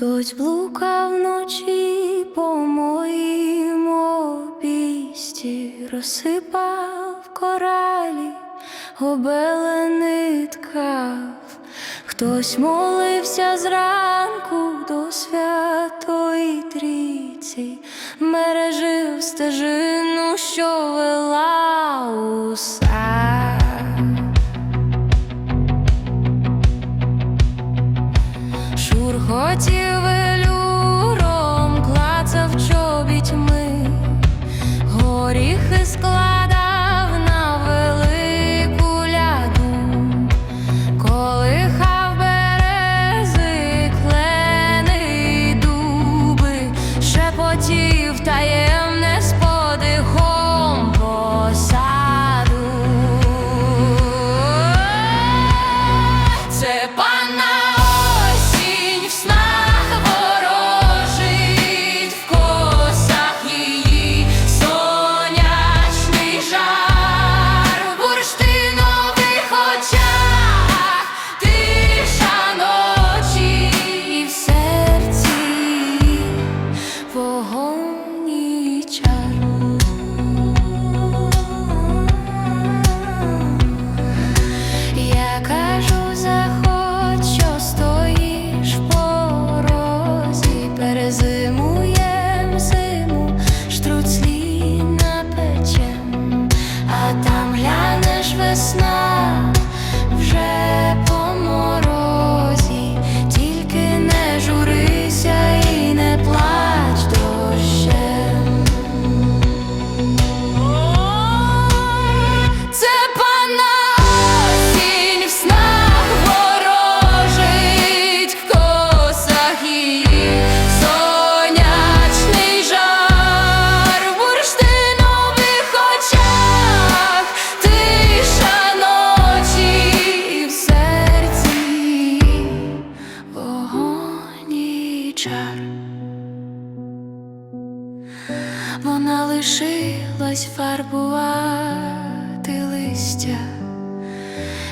Хтось блукав вночі по моїм обісті, розсипав коралі, обелени ткав, хтось молився зранку до святої трійці, мережив стежину, що вела усе. Мурготів клацав чобітьми, горіхи. вона лишилась фарбувати листя,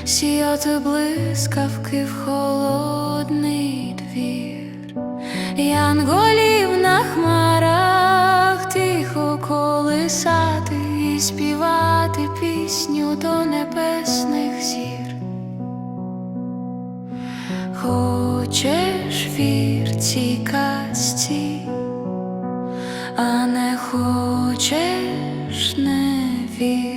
сіяти блискавки в холодний двір, Янголів хочеш не вір.